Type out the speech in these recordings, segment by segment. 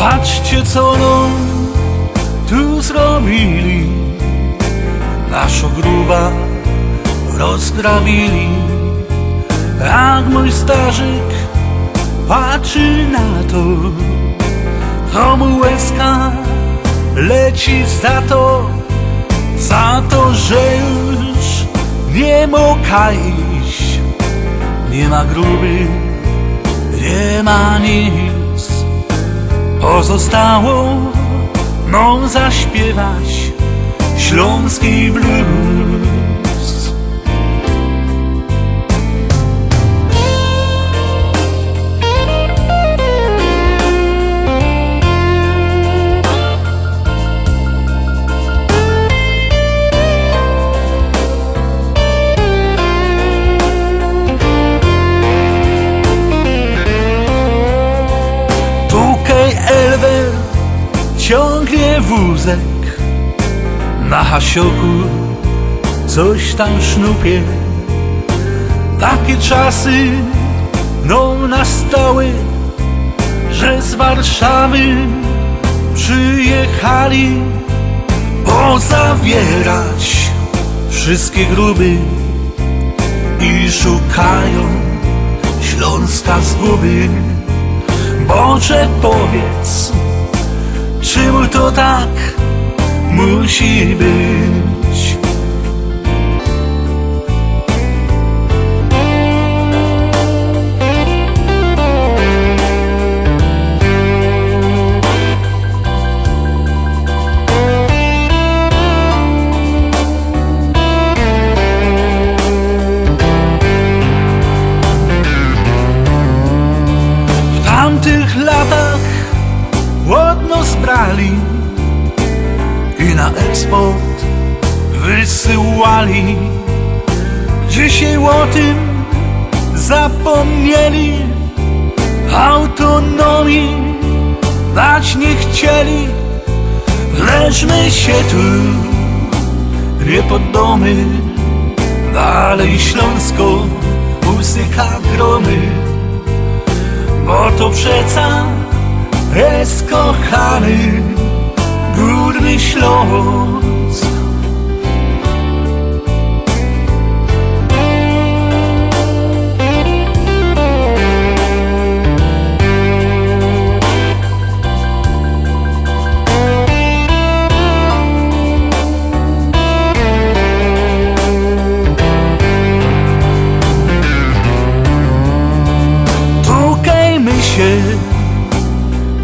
Patrzcie co nam tu zrobili. Naszą gruba rozgrawili. Jak mój starzyk patrzy na to To mu łezka leci za to Za to, że już nie moka iść. Nie ma gruby, nie ma nic Pozostało nam zaśpiewać śląski blues. Ciągnie wózek. Na hasioku coś tam sznupie. Takie czasy no nastały Że z Warszawy przyjechali Pozawierać wszystkie gruby I szukają Śląska zguby Boże powiedz, 아침을 또닥 무시해. Ładno zbrali i na eksport wysyłali. Dzisiaj o tym zapomnieli, autonomii dać nie chcieli. Leżmy się tu, nie pod domy, dalej Śląsko usycha gromy. Bo to przeca jest kochany Górny Śląsk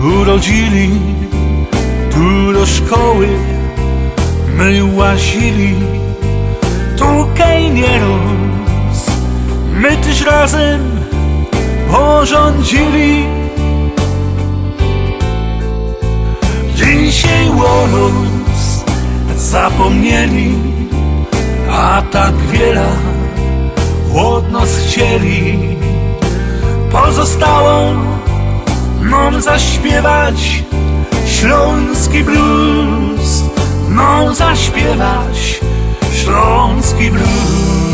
urodzili Tu do szkoły my łazili Tukaj nieraz my też razem porządzili. Dzisiaj łonos zapomnieli A tak wiele od nas chcieli. Pozostało nam zaśpiewać śląski blues, nam zaśpiewać śląski blues.